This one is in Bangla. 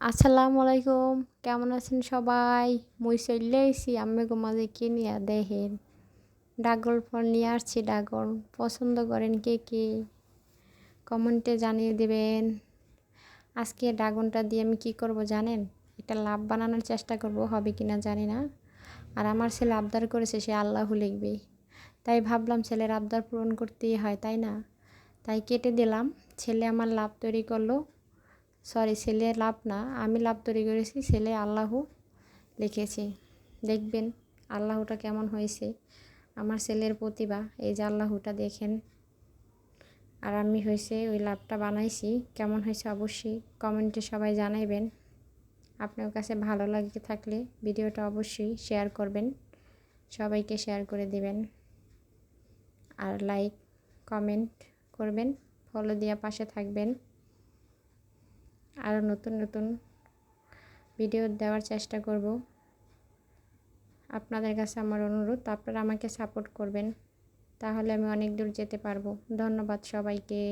আসসালামু আলাইকুম। কেমন আছেন সবাই? মুই চলে আমি মাঝে কিনিয়া দেখেন? ডাগল ফল নিয়ে আসছি, ডাগল। পছন্দ করেন কে কে? কমেন্টে জানিয়ে দেবেন। আজকে ড্রাগনটা দিয়ে আমি কি করব জানেন? একটা লাভ বানানোর চেষ্টা করব, হবে কি না জানি না। আর আমার ছেলে আবদার করেছে, সে আল্লাহু লিখবে। তাই ভাবলাম ছেলের আবদার পূরণ করতেই হয়, তাই না? তাই কেটে দিলাম। ছেলে আমার লাভ তৈরি করল। সরি ছেলে লাভ না। আমি লাভ তৈরি করেছি, ছেলে আল্লাহ লিখেছি। দেখবেন আল্লাহটা কেমন হয়েছে। আমার ছেলের প্রতিভা, এই যে আল্লাহটা দেখেন। আর আমি হয়েছে ওই লাভটা বানাইছি। কেমন হয়েছে অবশ্যই কমেন্টে সবাই জানাইবেন। আপনার কাছে ভালো লাগে থাকলে ভিডিওটা অবশ্যই শেয়ার করবেন। সবাইকে শেয়ার করে দিবেন। আর লাইক, কমেন্ট করবেন। ফলো দিয়ে পাশে থাকবেন। আরও নতুন নতুন ভিডিও দেওয়ার চেষ্টা করব। আপনাদের কাছে আমার অনুরোধ, আপনারা আমাকে সাপোর্ট করবেন, তাহলে আমি অনেক দূর যেতে পারব। ধন্যবাদ সবাইকে।